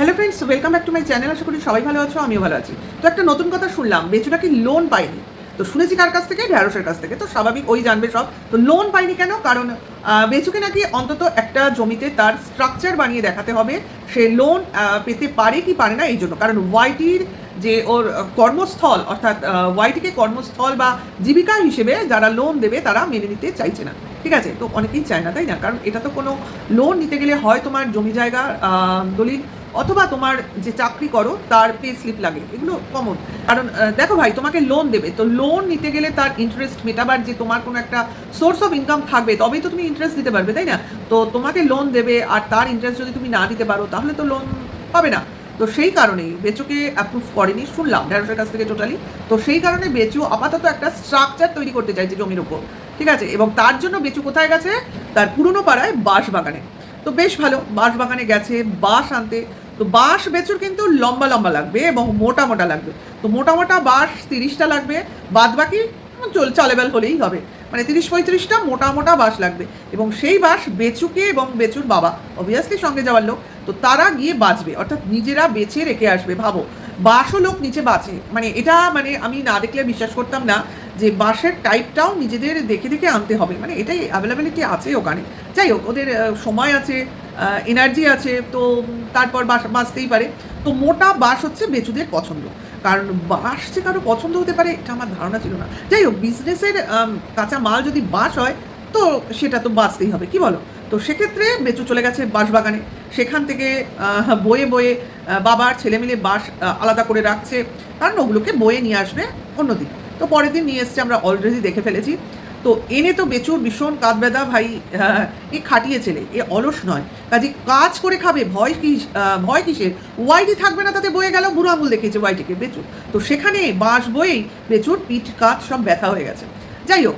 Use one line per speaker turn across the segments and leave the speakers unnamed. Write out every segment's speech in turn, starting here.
Hello friends welcome back to my channel আশা করি সবাই ভালো আছো, আমিও ভালো আছি। তো একটা নতুন কথা শুনলাম বেচু নাকি লোন পাইনি তো শুনেছি কার কাছ থেকে? ঢ্যাঁড়সের কাছ থেকে। তো স্বাভাবিক ওই জানবে সব। তো লোন পাইনি কেন? কারণ বেচুকে নাকি অন্তত একটা জমিতে তার স্ট্রাকচার বানিয়ে দেখাতে হবে। সে লোন পেতে পারে কি পারে না এই জন্য। কারণ ওয়াইটির যে ওর কর্মস্থল, অর্থাৎ ওয়াইটিকে কর্মস্থল বা জীবিকা হিসেবে যারা লোন দেবে, তারা মেনে নিতে চাইছে না। ঠিক আছে? তো অনেকেই চায় না, তাই না? কারণ এটা তো কোনো লোন নিতে গেলে হয় তোমার জমি জায়গা দলিল। অথবা তোমার যে চাকরি করো, তার পে স্লিপ লাগে। এগুলো কমন কারণ দেখো ভাই, তোমাকে লোন দেবে। তো লোন নিতে গেলে তার ইন্টারেস্ট মেটাবার যে তোমার কোনো একটা সোর্স অফ ইনকাম থাকবে, তবেই তো তুমি ইন্টারেস্ট দিতে পারবে, তাই না? তো তোমাকে লোন দেবে, আর তার ইন্টারেস্ট যদি তুমি না দিতে পারো, তাহলে তো লোন পাবে না। তো সেই কারণেই বেচুকে অ্যাপ্রুভ করেনি, শুনলাম ঢ্যাঁড়সের কাছ থেকে টোটালি তো সেই কারণে বেচু আপাতত একটা স্ট্রাকচার তৈরি করতে চাইছে জমির উপর ঠিক আছে? এবং তার জন্য বেচু কোথায় গেছে? তার পুরনো পাড়ায় বাঁশ বাগানে তো বেশ ভালো, বাঁশ বাগানে গেছে, বাঁশ আনতে। তো বাঁশ বেচুর কিন্তু লম্বা লম্বা লাগবে এবং মোটা মোটা লাগবে। তো মোটা মোটা বাঁশ তিরিশটা লাগবে বাদ বাকি চল, চালেবেল হলেই হবে। মানে তিরিশ পঁয়ত্রিশটা মোটা মোটা বাঁশ লাগবে। এবং সেই বাঁশ বেচুকে এবং বেচুর বাবা অবভিয়াসলি সঙ্গে যাওয়ার লোক, তো তারা গিয়ে বাঁচবে। অর্থাৎ নিজেরা বেছে রেখে আসবে, ভাবো। বাঁশও লোক নিচে বাঁচে। মানে এটা মানে আমি না দেখলে বিশ্বাস করতাম না যে বাঁশের টাইপটাও নিজেদের দেখে দেখে আনতে হবে। মানে এটাই অ্যাভেলেবিলিটি আছে ওখানে। যাই হোক, ওদের সময় আছে এনার্জি আছে, তো তারপর বাস বাঁচতেই পারে। তো মোটা বাঁশ হচ্ছে বেচুদের পছন্দ। কারণ বাঁশ যে কারও পছন্দ হতে পারে, এটা আমার ধারণা ছিল না। যাই হোক বিজনেসের কাঁচা মাল যদি বাঁশ হয়, তো সেটা তো বাঁচতেই হবে, কি বলো? তো সেক্ষেত্রে বেচু চলে গেছে বাঁশ বাগানে। সেখান থেকে বয়ে বয়ে বাবার ছেলে মিলে বাঁশ আলাদা করে রাখছে। কারণ ওগুলোকে বয়ে নিয়ে আসবে অন্যদিন। তো পরের দিন নিয়ে এসছে, আমরা অলরেডি দেখে ফেলেছি। তো এনে তো বেচুর ভীষণ কাঁদ ব্যথা ভাই এ খাটিয়ে ছেলে এ অলস নয়। কাজে কাজ করে খাবে, ভয় কি ভয় কিসের? ওয়াইটি থাকবে না তাতে বয়ে গেল, বুড়ো আঙুল দেখিয়েছে ওয়াইটিকে বেচুর। তো সেখানে বাঁশ বয়েই বেচুর পিঠ কাঁধ সব ব্যথা হয়ে গেছে। যাই হোক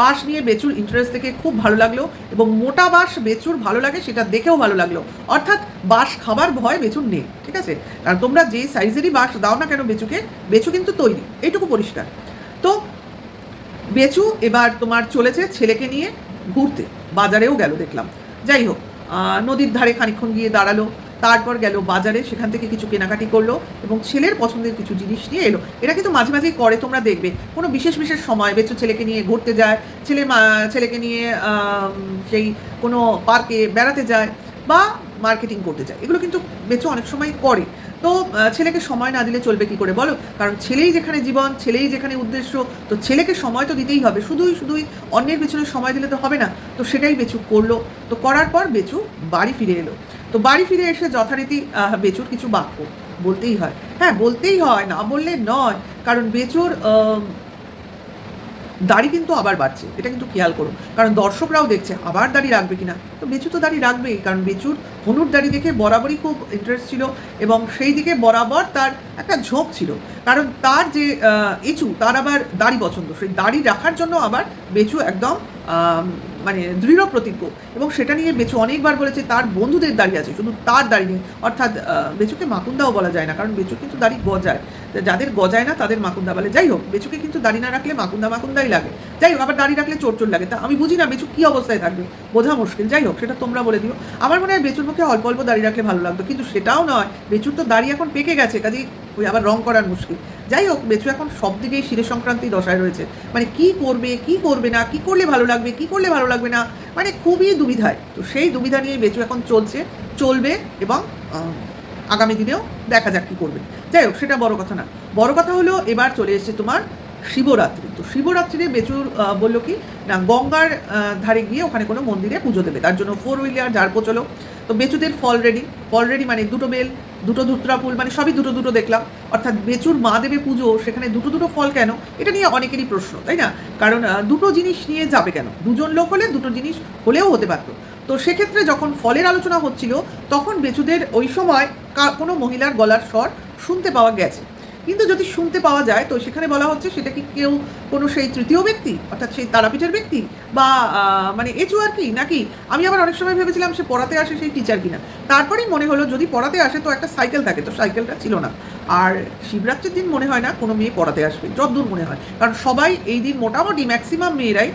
বাঁশ নিয়ে বেচুর ইন্টারেস্ট দেখে খুব ভালো লাগল এবং মোটা বাঁশ বেচুর ভালো লাগে, সেটা দেখেও ভালো লাগল। অর্থাৎ বাঁশ খাবার ভয় বেচুর নেই, ঠিক আছে? কারণ তোমরা যে সাইজেরই বাঁশ দাও না কেন বেচুকে, বেচু কিন্তু তৈরি, এইটুকু পরিষ্কার। তো বেচু, এবার তোমার চলেছে ছেলেকে নিয়ে ঘুরতে। বাজারেও গেল, দেখলাম। যাই হোক নদীর ধারে খানিকক্ষণ গিয়ে দাঁড়াল। তারপর গেল বাজারে, সেখান থেকে কিছু কেনাকাটি করল এবং ছেলের পছন্দের কিছু জিনিস নিয়ে এলো। এটা কিন্তু মাঝে মাঝেই করে, তোমরা দেখবে। কোনো বিশেষ বিশেষ সময় বেচু ছেলেকে নিয়ে ঘুরতে যায়, ছেলে ছেলেকে নিয়ে সেই কোনো পার্কে বেড়াতে যায় বা মার্কেটিং করতে চায়। এগুলো কিন্তু বেচু অনেক সময় করে তো ছেলেকে সময় না দিলে চলবে কি করে বলো? কারণ ছেলেই যেখানে জীবন, ছেলেই যেখানে উদ্দেশ্য, তো ছেলেকে সময় তো দিতেই হবে। শুধুই শুধুই অন্যের পেছনে সময় দিলে তো হবে না। তো সেটাই বেচু করল। তো করার পর বেচু বাড়ি ফিরে এলো। তো বাড়ি ফিরে এসে যথারীতি বেচুর কিছু বাক্য বলতেই হয়। হ্যাঁ বলতেই হয়, না বললে নয়। কারণ বেচুর দাড়ি কিন্তু আবার বাড়ছে, এটা কিন্তু খেয়াল করো। কারণ দর্শকরাও দেখছে, আবার দাড়ি রাখবে কিনা? তো বেচু তো দাড়ি রাখবেই, কারণ বেচুর হনুর দাড়ি দেখে বরাবরই খুব ইন্টারেস্ট ছিল এবং সেই দিকে বরাবর তার একটা ঝোঁক ছিল। কারণ তার যে এঁচু, তার আবার দাড়ি পছন্দ। সেই দাড়ি রাখার জন্য আবার বেচু একদম মানে দৃঢ় প্রতিজ্ঞ। এবং সেটা নিয়ে বেচু অনেকবার বলেছে, তার বন্ধুদের দাড়ি আছে, শুধু তার দাড়ি নেই, অর্থাৎ বেচুকে মাকুন্দাও বলা যায় না, কারণ বেচু কিন্তু দাড়ি গজায়। যাদের গজায় না, তাদের মাকুন্দা বলে। যাই হোক, বেচুকে কিন্তু দাড়ি না রাখলে মাকুন্দা মাকুন্দাই লাগে। যাই হোক, আবার দাড়ি রাখলে চোর চোর লাগে। তা আমি বুঝি না বেচু কী অবস্থায় থাকবে। বোঝা মুশকিল। যাই হোক, সেটা তোমরা বলে দিও। আমার মনে হয় বেচুর মুখে অল্প অল্প দাড়ি রাখলে ভালো লাগতো। কিন্তু সেটাও নয়, বেচুর তো দাড়ি এখন পেকে গেছে, কাজেই ওই আবার রং করার মুশকিল। যাই হোক বেচু এখন সব দিকেই শিরে সংক্রান্তি দশায় রয়েছে। মানে কি করবে কি করবে না, কি করলে ভালো লাগবে, কি করলে ভালো লাগবে না মানে খুবই দুবিধায়। তো সেই দুবিধা নিয়ে বেচু এখন চলছে, চলবে এবং আগামী দিনেও দেখা যাক কী করবে। যাই হোক, সেটা বড় কথা না। বড় কথা হলো এবার চলে এসেছে তোমার শিবরাত্রি। তো শিবরাত্রিরে বেচুর বলল কি, না, গঙ্গার ধারে গিয়ে ওখানে কোনো মন্দিরে পুজো দেবে। তার জন্য ফোর হুইলার যার চলো তো বেচুদের ফল রেডি ফল রেডি মানে দুটো বেল দুটো দুটরা ফুল মানে সবই দুটো দুটো দেখলাম। অর্থাৎ বেচুর মা দেবে পুজো, সেখানে দুটো দুটো ফল কেন? এটা নিয়ে অনেকেরই প্রশ্ন, তাই না? কারণ দুটো জিনিস নিয়ে যাবে কেন? দুজন লোক হলে দুটো জিনিস হলেও হতে পারতো। তো সেক্ষেত্রে যখন ফলের আলোচনা হচ্ছিল, তখন বেচুদের ওই সময় কোনো মহিলার গলার স্বর শুনতে পাওয়া গেছে। কিন্তু যদি শুনতে পাওয়া যায়, তো সেখানে বলা হচ্ছে সেটা কি কেউ কোনো সেই তৃতীয় ব্যক্তি, অর্থাৎ সেই তারাপীঠের ব্যক্তি বা মানে এচু আর কি? নাকি? আমি আবার অনেক সময় ভেবেছিলাম সে পড়াতে আসে সেই টিচার কিনা। তারপরেই মনে হলো যদি পড়াতে আসে তো একটা সাইকেল থাকে, তো সাইকেলটা ছিল না। আর শিবরাত্রির দিন মনে হয় না কোনো মেয়ে পড়াতে আসবে যতদূর মনে হয়। কারণ সবাই এই দিন মোটামুটি ম্যাক্সিমাম মেয়েরাই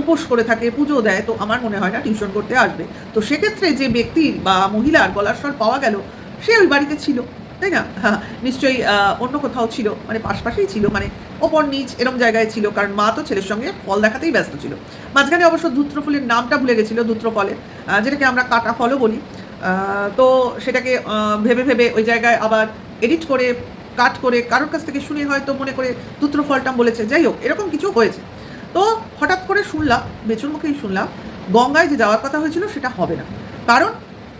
উপোস করে থাকে, পুজো দেয়, তো আমার মনে হয় না টিউশন করতে আসবে। তো সেক্ষেত্রে যে ব্যক্তির বা মহিলার গলার স্বর পাওয়া গেল, সে ওই বাড়িতে ছিল। তাই না? হ্যাঁ নিশ্চয়ই অন্য কোথাও ছিল মানে পাশপাশেই ছিল মানে ওপর নিচ এরম জায়গায় ছিল, কারণ মা তো ছেলের সঙ্গে ফল দেখাতেই ব্যস্ত ছিল। মাঝখানে অবশ্য ধূত্র ফুলের নামটা ভুলে গেছিল, ধূত্র ফলের। যেটাকে আমরা কাটা ফলও বলি। তো সেটাকে ভেবে ভেবে ওই জায়গায় আবার এডিট করে কাট করে কারোর কাছ থেকে শুনে হয়তো মনে করে ধূত্র ফলটা বলেছে। যাই হোক, এরকম কিছু হয়েছে। তো হঠাৎ করে শুনলাম, বেচুর মুখেই শুনলাম, গঙ্গায় যে যাওয়ার কথা হয়েছিল সেটা হবে না। কারণ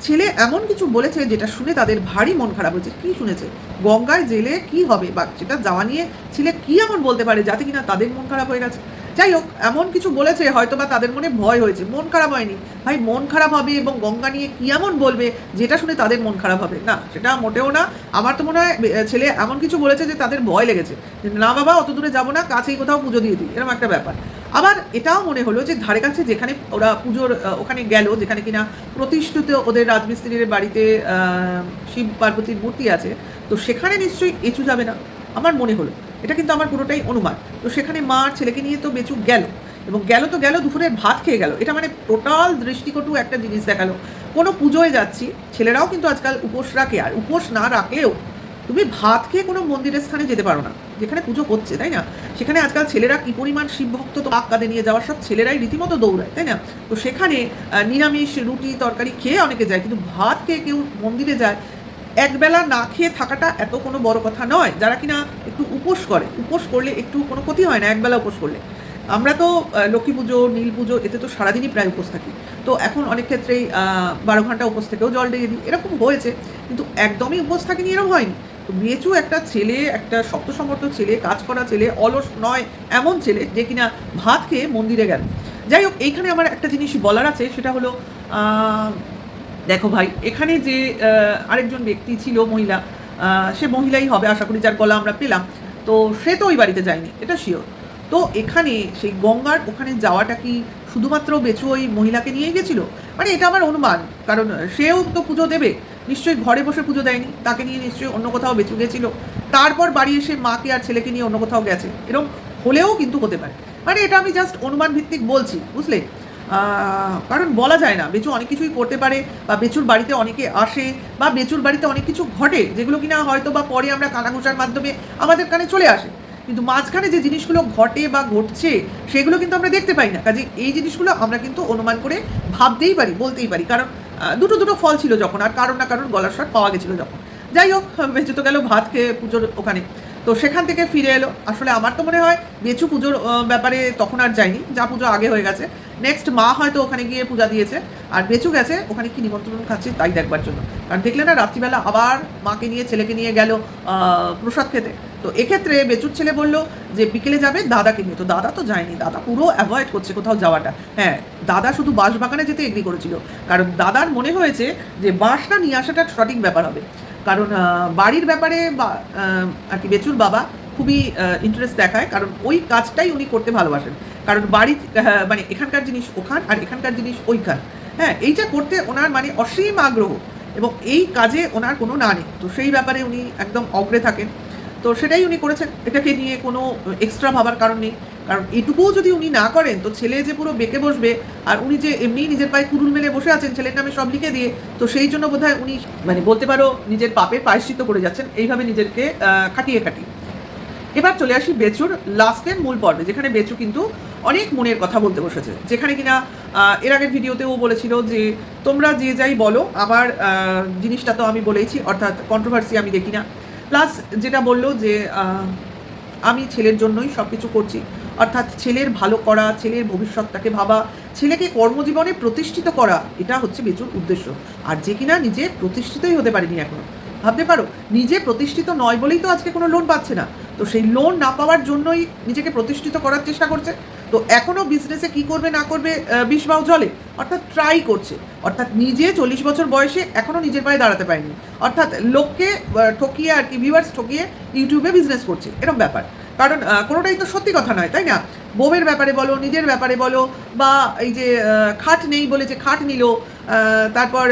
ছেলে এমন কিছু বলেছে যেটা শুনে তাদের ভারী মন খারাপ হয়েছে। কি শুনেছে? গঙ্গায় জেলে কি হবে? বা সেটা যাওয়া নিয়ে ছেলে কি এমন বলতে পারে যাতে কিনা তাদের মন খারাপ হয়ে গেছে? যাই হোক, এমন কিছু বলেছে হয়তো বা তাদের মনে ভয় হয়েছে। মন খারাপ হয়নি। ভাই, মন খারাপ হবে এবং গঙ্গা নিয়ে কি এমন বলবে যেটা শুনে তাদের মন খারাপ হবে? না, সেটা মোটেও না। আমার তো মনে হয় ছেলে এমন কিছু বলেছে যে তাদের ভয় লেগেছে। না বাবা, অত দূরে যাব না, কাছেই কোথাও পুজো দিয়ে দিই। এরকম একটা ব্যাপার। আবার এটাও মনে হলো যে ধারে কাছে যেখানে ওরা পুজোর ওখানে গেল, যেখানে কিনা প্রতিষ্ঠিত ওদের রাজমিস্ত্রির বাড়িতে শিব পার্বতীর মূর্তি আছে, তো সেখানে নিশ্চয়ই এঁচু যাবে না। আমার মনে হলো। এটা কিন্তু আমার পুরোটাই অনুমান। তো সেখানে মা আর ছেলেকে নিয়ে তো বেচু গেল। এবং গেল তো গেল, দুপুরের ভাত খেয়ে গেল। এটা মানে টোটাল দৃষ্টিকটু একটা জিনিস দেখাল। কোনো পুজোয় যাচ্ছি, ছেলেরাও কিন্তু আজকাল উপোস রাখে। আর উপোস না রাখলেও তুমি ভাত খেয়ে কোনো মন্দিরের স্থানে যেতে পারো না। যেখানে পুজো হচ্ছে তাই না? সেখানে আজকাল ছেলেরা কি পরিমাণ শিবভক্ত তো কাঁধে নিয়ে যাওয়ার সব ছেলেরাই রীতিমতো দৌড়ায়, তাই না? তো সেখানে নিরামিষ রুটি তরকারি খেয়ে অনেকে যায়, কিন্তু ভাত খেয়ে কেউ মন্দিরে যায়, একবেলা না খেয়ে থাকাটা এত কোনো বড় কথা নয়। যারা কিনা একটু উপোস করে, উপোস করলে একটু কোনো ক্ষতি হয় না, একবেলা উপোস করলে। আমরা তো লক্ষ্মী পুজো, নীল পুজো, এতে তো সারাদিনই প্রায় উপোস থাকি। তো এখন অনেক ক্ষেত্রেই বারো ঘণ্টা উপোস থেকেও জল দিয়ে দিই, এরকম হয়েছে, কিন্তু একদমই উপোস থাকিনি, এরকম হয়নি। তো বিয়েচু একটা ছেলে, একটা শক্ত সমর্থ ছেলে, কাজ করা ছেলে, অলস নয়, এমন ছেলে যে কিনা ভাত খেয়ে মন্দিরে গেল। যাই হোক, এইখানে আমার একটা জিনিস বলার আছে, সেটা হলো দেখো ভাই, এখানে যে আরেকজন ব্যক্তি ছিল, মহিলা সে মহিলাই হবে, আশা করি যার গলা আমরা পেলাম। তো সে তো ওই বাড়িতে যায়নি, এটা শিওর তো এখানে সেই গঙ্গার ওখানে যাওয়াটা কি শুধুমাত্র বেচু ওই মহিলাকে নিয়ে গেছিল? মানে এটা আমার অনুমান, কারণ সেও তো পুজো দেবে। নিশ্চয়ই ঘরে বসে পুজো দেয়নি, তাকে নিয়ে নিশ্চয়ই অন্য কোথাও বেচু গেছিল। তারপর বাড়ি এসে মাকে আর ছেলেকে নিয়ে অন্য কোথাও গেছে এরকম হলেও কিন্তু হতে পারে। মানে এটা আমি জাস্ট অনুমান ভিত্তিক বলছি, বুঝলে? কারণ বলা যায় না, বেচু অনেক কিছুই করতে পারে, বা বেচুর বাড়িতে অনেকে আসে, বা বেচুর বাড়িতে অনেক কিছু ঘটে, যেগুলো কিনা হয়তো বা পরে আমরা কানাঘুষার মাধ্যমে আমাদের কানে চলে আসে। কিন্তু মাঝখানে যে জিনিসগুলো ঘটে বা ঘটছে, সেগুলো কিন্তু আমরা দেখতে পাই না। কাজে এই জিনিসগুলো আমরা কিন্তু অনুমান করে ভাবতেই পারি, বলতেই পারি। কারণ দুটো দুটো ফল ছিল যখন, আর কারণ না কারণ গলার স্বর পাওয়া গেছিল যখন। যাই হোক বেঁচে তো গেল ভাত খেয়ে পুজোর ওখানে। তো সেখান থেকে ফিরে এলো। আসলে আমার তো মনে হয় বেচু পুজোর ব্যাপারে তখন আর যায়নি। যা পুজো আগে হয়ে গেছে। নেক্সট মা হয়তো ওখানে গিয়ে পূজা দিয়েছে। আর বেচু গেছে, ওখানে কি নিমন্ত্রণ খাচ্ছে তাই দেখবার জন্য। কারণ দেখলে না, রাত্রিবেলা আবার মাকে নিয়ে, ছেলেকে নিয়ে গেল প্রসাদ খেতে। তো এক্ষেত্রে বেচুর ছেলে বলল যে বিকেলে যাবে দাদাকে নিয়ে। তো দাদা তো যায়নি, দাদা পুরো অ্যাভয়েড করছে কোথাও যাওয়াটা। হ্যাঁ দাদা শুধু বাঁশবাগানে যেতে এগ্রি করেছিল। কারণ দাদার মনে হয়েছে যে বাঁশটা নিয়ে আসাটা সঠিক ব্যাপার হবে। কারণ বাড়ির ব্যাপারে বা আর কি বেচুর বাবা খুবই ইন্টারেস্ট দেখায়। কারণ ওই কাজটাই উনি করতে ভালোবাসেন। কারণ বাড়ি মানে এখানকার জিনিস ওখান আর এখানকার জিনিস ওইখান। হ্যাঁ এইটা করতে ওনার মানে অসীম আগ্রহ। এবং এই কাজে ওনার কোনো না নেই। তো সেই ব্যাপারে উনি একদম অগ্রে থাকেন। তো সেটাই উনি করেছেন। এটাকে নিয়ে কোনো এক্সট্রা ভাবার কারণ নেই। কারণ এটুকুও যদি উনি না করেন তো ছেলে যে পুরো বেঁকে বসবে আর উনি যে এমনিই নিজের পায়ে কুরুল মেলে বসে আছেন ছেলের নামে সব লিখে দিয়ে তো সেই জন্য বোধহয় উনি মানে বলতে পারো নিজের পাপের পায়শ্চিত্ত করে যাচ্ছেন। এইভাবে নিজেকে আহ, কাটিয়ে কাটিয়ে। এবার চলে আসি বেচুর লাস্টের মূল পর্বে যেখানে বেচু কিন্তু অনেক মনের কথা বলতে বসেছে। যেখানে কিনা এর আগের ভিডিওতেও বলেছিল যে তোমরা যে যাই বলো আমার জিনিসটা তো আমি বলেইছি অর্থাৎ কন্ট্রোভার্সি আমি দেখি না। প্লাস যেটা বলল যে আমি ছেলের জন্যই সব কিছু করছি। অর্থাৎ ছেলের ভালো করা, ছেলের ভবিষ্যৎটাকে ভাবা, ছেলেকে কর্মজীবনে প্রতিষ্ঠিত করা, এটা হচ্ছে বেচুর উদ্দেশ্য। আর যে কিনা নিজে প্রতিষ্ঠিতই হতে পারেনি এখনও। ভাবতে পারো, নিজে প্রতিষ্ঠিত নয় বলেই তো আজকে কোনো লোন পাচ্ছে না। তো সেই লোন না পাওয়ার জন্যই নিজেকে প্রতিষ্ঠিত করার চেষ্টা করছে। তো এখনও বিজনেসে কি করবে, না করবে বিষ বাউ জলে। অর্থাৎ ট্রাই করছে। অর্থাৎ নিজে চল্লিশ বছর বয়সে এখনও নিজের পায়ে দাঁড়াতে পারেনি। অর্থাৎ লোককে ঠকিয়ে আর কি ভিউয়ার্স ঠকিয়ে ইউটিউবে বিজনেস করছে। এরকম ব্যাপার। কারণ কোনোটাই তো সত্যি কথা নয়, তাই না? বউয়ের ব্যাপারে বলো, নিজের ব্যাপারে বলো, বা এই যে খাট নেই বলে যে খাট নিল তারপর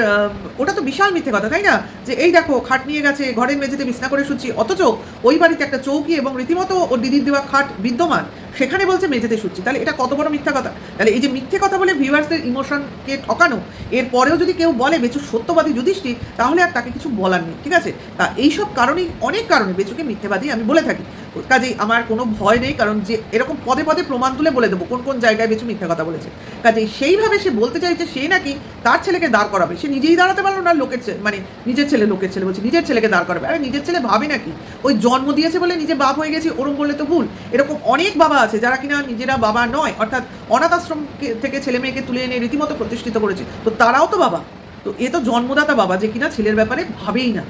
ওটা তো বিশাল মিথ্যে কথা, তাই না? যে এই দেখো, খাট নিয়ে গেছে, ঘরের মেঝেতে বিছনা করে শুচ্ছি, অথচ ওই বাড়িতে একটা চৌকি এবং রীতিমতো ও দিদির দেওয়া খাট বিদ্যমান, সেখানে বলছে মেঝেতে শুচ্ছি। তাহলে এটা কত বড় মিথ্যা কথা? তাহলে এই যে মিথ্যে কথা বলে ভিউয়ার্সদের ইমোশনকে ঠকানো, এর পরেও যদি কেউ বলে বেচু সত্যবাদী যুধিষ্ঠি তাহলে আর তাকে কিছু বলার নেই, ঠিক আছে? তা এইসব কারণেই, অনেক কারণে বেচুকে মিথ্যেবাদী আমি বলে থাকি। কাজেই আমার কোনো ভয় নেই, কারণ যে এরকম পদে পদে প্রমাণ তুলে বলে দেবো কোন কোন জায়গায় বেচু মিথ্যা কথা বলেছে। কাজেই সেইভাবে সে বলতে চাইছে সে নাকি তার ছেলেকে দাঁড় করাবে। সে নিজেই দাঁড়াতে পারল না, লোকের মানে নিজের ছেলে, লোকের ছেলে বলছে, নিজের ছেলেকে দাঁড় করাবে। আরে নিজের ছেলে ভাবে নাকি? ওই জন্ম দিয়েছে বলে নিজে বাপ হয়ে গেছে, ওরম বললে তো ভুল। এরকম অনেক বাবা আছে যারা কিনা নিজেরা বাবা নয়, অর্থাৎ অনাথ আশ্রম থেকে ছেলে মেয়েকে তুলে এনে রীতিমতো প্রতিষ্ঠিত করেছে। তো তারাও তো বাবা। তো এ তো জন্মদাতা বাবা যে কিনা ছেলের ব্যাপারে ভাবেই না।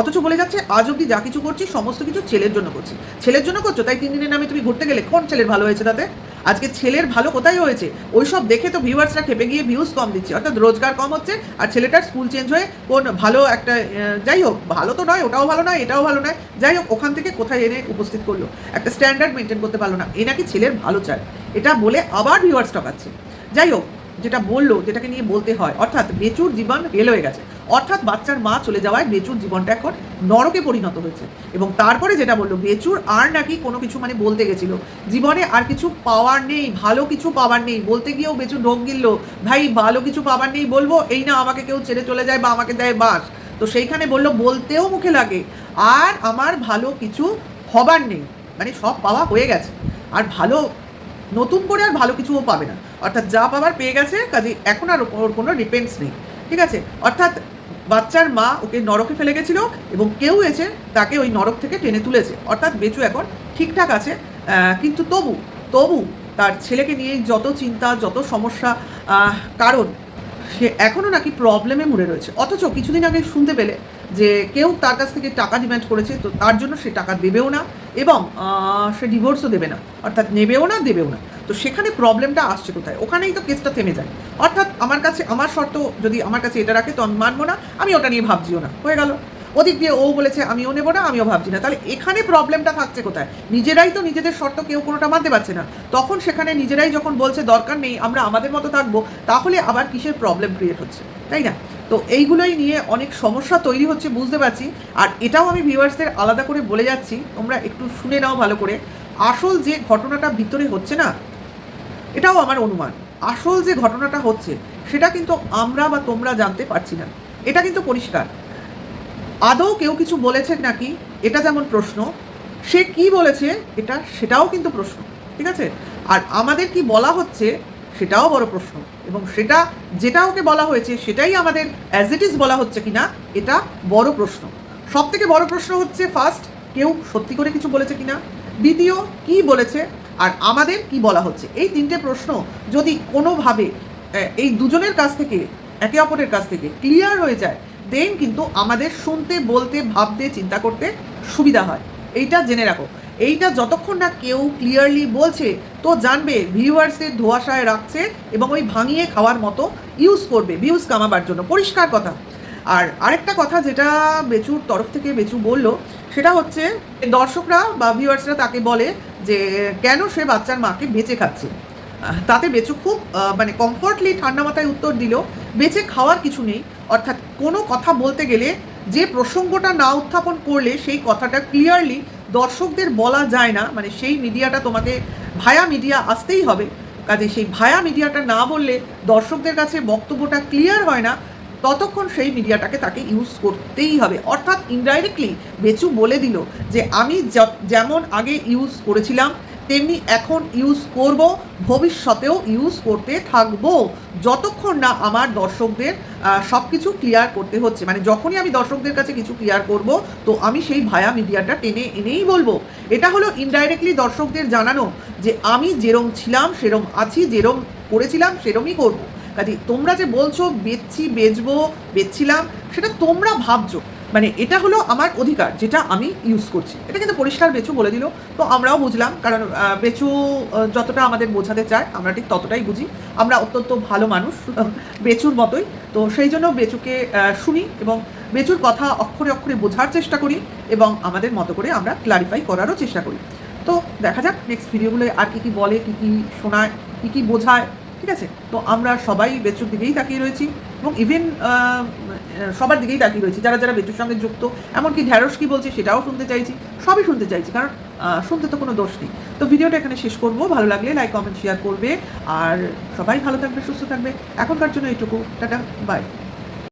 অথচ বলে যাচ্ছে, আজ অব্দি যা কিছু করছি, সমস্ত কিছু ছেলের জন্য করছি। ছেলের জন্য করছ? তাই তিন দিনের নামে তুমি ঘুরতে গেলে কোন ছেলের ভালো হয়েছে তাতে? আজকে ছেলের ভালো কোথায় হয়েছে? ওই সব দেখে তো ভিউয়ার্সরা খেপে গিয়ে ভিউজ কম দিচ্ছে। অর্থাৎ রোজগার কম হচ্ছে আর ছেলেটার স্কুল চেঞ্জ হয়ে কোন ভালো একটা যাই হোক, ভালো তো নয়, ওটাও ভালো নয়, এটাও ভালো নয়। যাই হোক, ওখান থেকে কোথায় এনে উপস্থিত করল? একটা স্ট্যান্ডার্ড মেনটেন করতে পারল না। এ নাকি ছেলের ভালো চায়। এটা বলে আবার ভিউয়ার্স ঠকাচ্ছে। যাই হোক, যেটা বলল, যেটাকে নিয়ে বলতে হয়, অর্থাৎ বেচুর জীবন ফেল হয়ে গেছে। অর্থাৎ বাচ্চার মা চলে যাওয়ায় বেচুর জীবনটা এখন নরকে পরিণত হয়েছে। এবং তারপরে যেটা বলল, বেচুর আর নাকি কোনো কিছু মানে বলতে গেছিল, জীবনে আর কিছু পাওয়ার নেই, ভালো কিছু পাওয়ার নেই, বলতে গিয়েও বেচু ঢোক গিললো, ভাই, ভালো কিছু পাওয়ার নেই বলব, এই না আমাকে কেউ ছেড়ে চলে যায় বা আমাকে দেয় বাস। তো সেইখানে বলল, বলতেও মুখে লাগে, আর আমার ভালো কিছু হবার নেই। মানে সব পাওয়া হয়ে গেছে। আর ভালো, নতুন করে আর ভালো কিছুও পাবে না। অর্থাৎ যা পাবার পেয়ে গেছে, কাজে এখন আর ওর কোনো ডিপেন্ডস নেই। ঠিক আছে? অর্থাৎ বাচ্চার মা ওকে নরকে ফেলে গেছিল এবং কেউ এসে তাকে ওই নরক থেকে টেনে তুলেছে। অর্থাৎ বেচু এখন ঠিকঠাক আছে কিন্তু তবু তবু তার ছেলেকে নিয়ে যত চিন্তা, যত সমস্যা কারণ সে এখনও নাকি প্রবলেমে মুড়ে রয়েছে। অথচ কিছুদিন আগে শুনতে পেলে যে কেউ তার কাছ থেকে টাকা ডিমান্ড করেছে, তো তার জন্য সে টাকা দেবেও না এবং সে ডিভোর্সও দেবে না। অর্থাৎ নেবেও না, দেবেও না। তো সেখানে প্রবলেমটা আসছে কোথায়? ওখানেই তো কেসটা থেমে যায়। অর্থাৎ আমার কাছে, আমার শর্ত যদি আমার কাছে এটা রাখে তো আমি মানবো না, আমি ওটা নিয়ে ভাবছিও না। হয়ে গেল। ওদিক দিয়ে ও বলেছে, আমিও নেব না, আমিও ভাবছি না। তাহলে এখানে প্রবলেমটা থাকছে কোথায়? নিজেরাই তো নিজেদের শর্ত কেউ কোনোটা মানতে পারছে না। তখন সেখানে নিজেরাই যখন বলছে, দরকার নেই, আমরা আমাদের মতো থাকব, তাহলে আবার কিসের প্রবলেম ক্রিয়েট হচ্ছে? তাই না? তো এইগুলোই নিয়ে অনেক সমস্যা তৈরি হচ্ছে, বুঝতে পারছি। আর এটাও আমি ভিউয়ার্সদের আলাদা করে বলে যাচ্ছি, তোমরা একটু শুনে নাও ভালো করে। আসল যে ঘটনাটা ভিতরে হচ্ছে না এটাও আমার অনুমান। আসল যে ঘটনাটা হচ্ছে, সেটা কিন্তু আমরা বা তোমরা জানতে পারছি না। এটা কিন্তু পরিষ্কার। আদৌ কেউ কিছু বলেছে নাকি? এটা যেমন প্রশ্ন, সে কি বলেছে এটা, সেটাও কিন্তু প্রশ্ন, ঠিক আছে? আর আমাদের কি বলা হচ্ছে, সেটাও বড় প্রশ্ন। এবং সেটা, যেটা ওকে বলা হয়েছে, সেটাই আমাদের অ্যাজ ইট ইজ বলা হচ্ছে কিনা, এটা বড় প্রশ্ন। সব থেকে বড় প্রশ্ন হচ্ছে ফার্স্ট কেউ সত্যি করে কিছু বলেছে কিনা? দ্বিতীয়, কি বলেছে? আর আমাদের কি বলা হচ্ছে? এই তিনটে প্রশ্ন যদি কোনোভাবে এই দুজনের কাছ থেকে, একে অপরের কাছ থেকে ক্লিয়ার হয়ে যায় দেন কিন্তু আমাদের শুনতে, বলতে, ভাবতে, চিন্তা করতে সুবিধা হয়। এইটা জেনে রাখো। এইটা যতক্ষণ না কেউ ক্লিয়ারলি বলছে, তো জানবে ভিউয়ার্সের ধোয়াশায় রাখছে এবং ওই ভাঙিয়ে খাওয়ার মতো ইউজ করবে ভিউজ কামাবার জন্য। পরিষ্কার কথা। আর আরেকটা কথা যেটা বেচুর তরফ থেকে বেচু বলল সেটা হচ্ছে দর্শকরা বা ভিউয়ার্সরা তাকে বলে যে, কেন সে বাচ্চার মাকে বেঁচে খাচ্ছে? তাতে বেচু খুব মানে কমফর্টলি ঠান্ডা মাথায় উত্তর দিল, বেঁচে খাওয়ার কিছু নেই। অর্থাৎ কোনো কথা বলতে গেলে যে প্রসঙ্গটা না উত্থাপন করলে সেই কথাটা ক্লিয়ারলি দর্শকদের বলা যায় না। মানে সেই মিডিয়াটা তোমাকে ভায়া মিডিয়া আসতেই হবে। কাজে সেই ভায়া মিডিয়াটা না বললে দর্শকদের কাছে বক্তব্যটা ক্লিয়ার হয় না। ততক্ষণ সেই মিডিয়াটাকে তাকে ইউজ করতেই হবে। অর্থাৎ ইনডাইরেক্টলি বেচু বলে দিল যে, আমি যেমন আগে ইউজ করেছিলাম, তেমনি এখন ইউজ করব, ভবিষ্যতেও ইউজ করতে থাকব। যতক্ষণ না আমার দর্শকদের সব কিছু ক্লিয়ার করতে হচ্ছে। মানে যখনই আমি দর্শকদের কাছে কিছু ক্লিয়ার করব, তো আমি সেই ভায়া মিডিয়াটা টেনে এনেই বলব। এটা হলো ইনডাইরেক্টলি দর্শকদের জানানো যে, আমি যেরম ছিলাম, সেরম আছি, যেরম করেছিলাম, সেরমই করব। কাজে তোমরা যে বলছো, বেচছি, বেচবো, বেচছিলাম, সেটা তোমরা ভাবছ। মানে এটা হলো আমার অধিকার, যেটা আমি ইউজ করছি। এটা কিন্তু পরিষ্কার বেচু বলে দিল। তো আমরাও বুঝলাম, কারণ বেচু যতটা আমাদের বোঝাতে চায়, আমরা ঠিক ততটাই বুঝি। আমরা অত্যন্ত ভালো মানুষ, বেচুর মতোই। তো সেই জন্য বেচুকে শুনি এবং বেচুর কথা অক্ষরে অক্ষরে বোঝার চেষ্টা করি এবং আমাদের মতো করে আমরা ক্লারিফাই করারও চেষ্টা করি। তো দেখা যাক নেক্সট ভিডিওগুলো আর কী কী বলে, কী কী শোনায়, কী কী বোঝায়। ঠিক আছে? তো আমরা সবাই বেচুর দিকেই তাকিয়ে রয়েছি এবং ইভেন সবার দিকেই তাকিয়ে রয়েছি, যারা যারা বেচুর সঙ্গে যুক্ত। এমনকি ঢ্যাঁড়স কী বলছে সেটাও শুনতে চাইছি, সবই শুনতে চাইছি, কারণ শুনতে তো কোনো দোষ নেই। তো ভিডিওটা এখানে শেষ করব। ভালো লাগলে লাইক কমেন্ট শেয়ার করবে। আর সবাই ভালো থাকবে, সুস্থ থাকবে। এখনকার জন্য এইটুকু। Tata bye